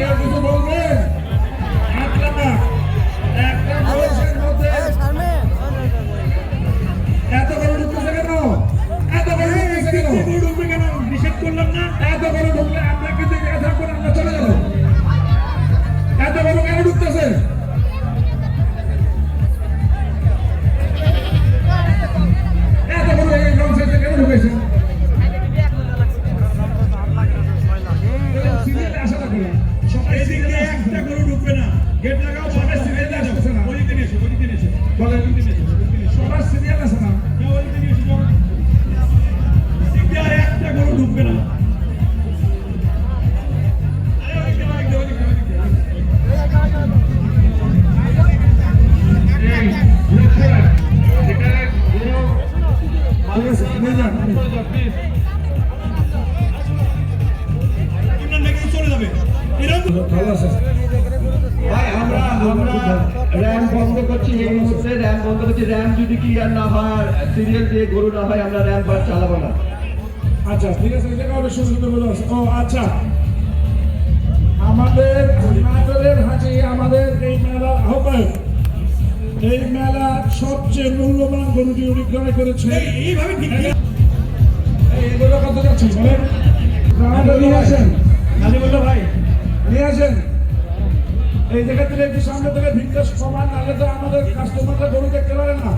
Yeah. সিরিয়ালে একটা গরু ঢুকবে না। গেট লাগাও সবাই সিরিয়ালে আসতেছে না ওই দিকে এসো ওই দিকে এসো। বলে ওই দিকে এসো সবার সিরিয়াল আছে না? ওই দিকে এসো যাও। সিরিয়ালে একটা গরু ঢুকবে না। আরে আমরা আমরা র্যাম বন্ধ করছি এই মুহূর্তে র্যাম বন্ধ করছি। র্যাম যদি ক্লিয়ার না হয় সিরিয়াল দিয়ে গরু না হয় আমরা র্যাম চালাবো না। আচ্ছা ঠিক আছে এটা কাউকে সুযোগ বলে? ও আচ্ছা। আমাদের নাটোরের হাজি আমাদের এই মেলার আহ্বায়ক। এই মেলার সবচেয়ে মূল্যবান গরুটি উনি ক্রয় করেছে এইভাবে এগুলো কত যাচ্ছে বলেন? এই জায়গা থেকে সামনে থেকে ভিক্ষা সমান তাহলে তো আমাদের কাস্টমাররা গরু দেখতে পারে না।